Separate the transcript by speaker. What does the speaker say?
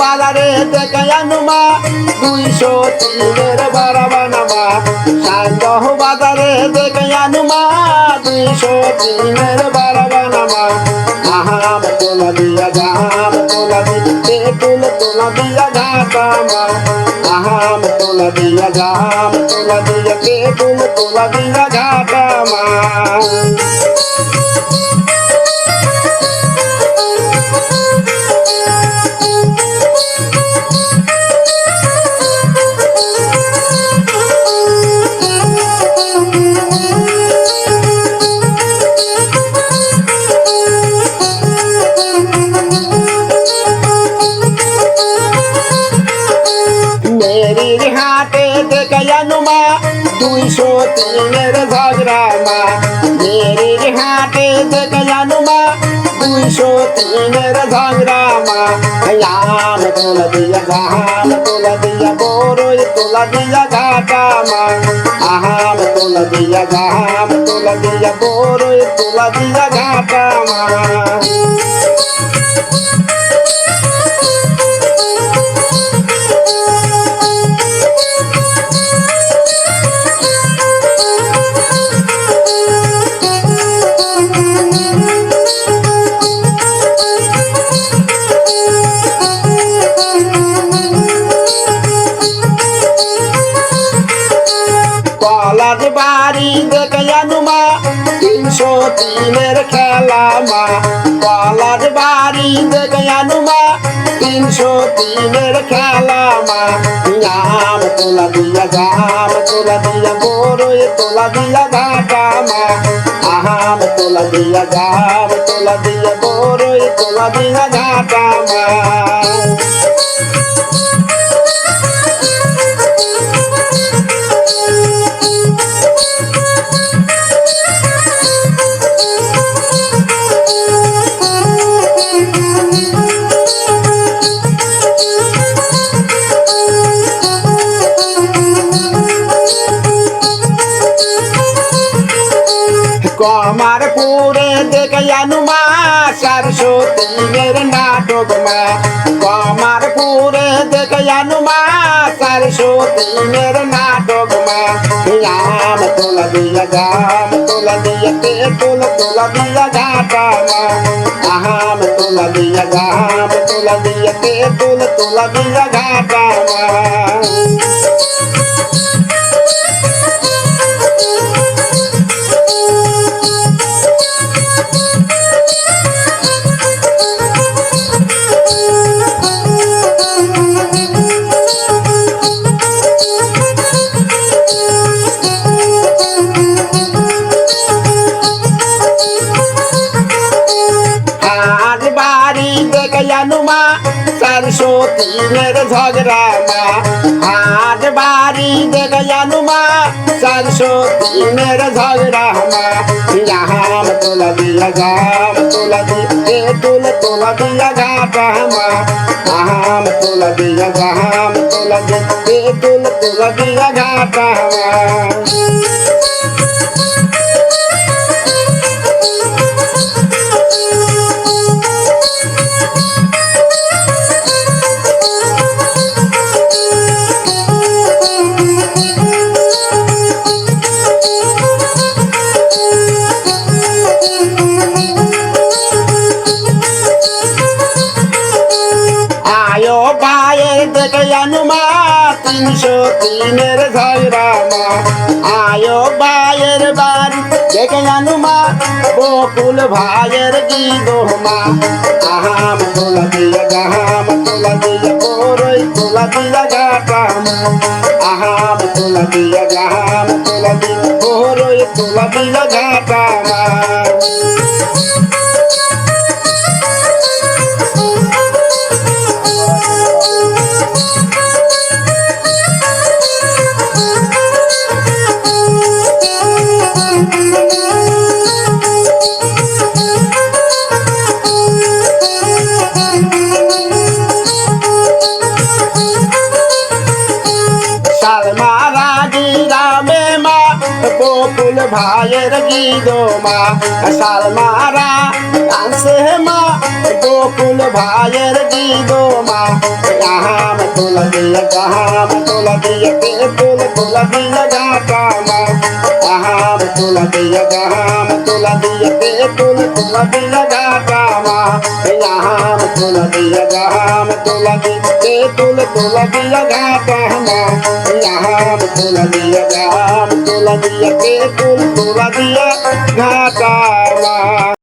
Speaker 1: বাজারে আনুমা, দুইশো তিনের বারাবানামা সাঞ্জহ বাজারে আনুমা, দুইশো তিনের বারাবানামা আহাম তোলা দিয়া জাহাম তোলা দিয়ে তোলা দিয়া ঘাটামা আহাম তোলা দিয়া জাহাম তোলা দিয়া তুল তোলা দিয়া ঘাটামা মেরির জানুমা, দুইশো তিনের ঝগড়া মা। মেরির হাতে দেখে জানুমা, দুইশো তিনের ঝগড়া মা। আম তোলা দিয়া গাহাম তোলা দিয়া বড়ই তোলা দিয়া ঘাটা মা। আহাম তোলা দিয়া গাহাম তোলা দিয়া বড়ই তোলা দিয়া ঘাটা মা। কলার বাড়ি দেখে জানুমা তিনশো তিনের খেলা মা। কলার বাড়ি দেখে জানুমা তিনশো তিনের খেলা মা। আম তোলা দিয়া জাম তোলা দিয়া বড়ই তোলা দিয়া ঘাটা মা। আহাম তোলা দিয়া জাম তোলা দিয়া বড়ই তোলা দিয়া ঘাটা মা। তিনের নাটক মা। কমার পুরে দেখে চারশো তিনের নাটক মা। আম তোলা দিয়া গাম তোলা দিয়া তে তোলা তোলা দিয়া ঘাটা মা। আহাম তোলা দিয়া গাম তোলা দিয়া তে তোলা তোলা দিয়া ঘাটা জানুমা চারশো তিনের ঝগড়া মা। আজ বাড়ি দেখে জানুমা চারশো তিনের ঝগড়া মা। জাহাম তোলা দিয়া গাম, তোলা দিয়ে তুল তোলা দিয়া ঘাটা মা। আহাম তোলা দিয়া গাম, তোলা দিয়ে তুল তোলা দিয়া ঘাটা মা। দেখে জানুমা তিনশো তিনের মা। আয়ো বায়ের বাড়ি দেখে জানুমা বকুল ভাইয়ের গিদোমা আহাম তোলা দিয়া গাহাম, তোলা দিয়া বড়ই তোলা দিয়া ঘাটাম আহাম তোলা দিয়া গাহাম, তোলা দিয়া বড়ই তোলা দিয়া ঘাটামা ভাইয়ের গীত মা সালমা রা কানসে মা বকুল ভাইয়ের গীত মা আহাম তোলা দিয়া আহাম তোলা দিয়া কে তুল তোলা দিয়া গাটা মা আহাম তোলা দিয়া আহাম তোলা দিয়া কে তুল তোলা দিয়া গাটা মা আহাম তোলা দিয়া আহাম তোলা দিয়া কে তুল তোলা দিয়া গাটা মা আহাম তোলা দিয়া আহাম তোলা দিয়া কে তুল তোলা গাটা মা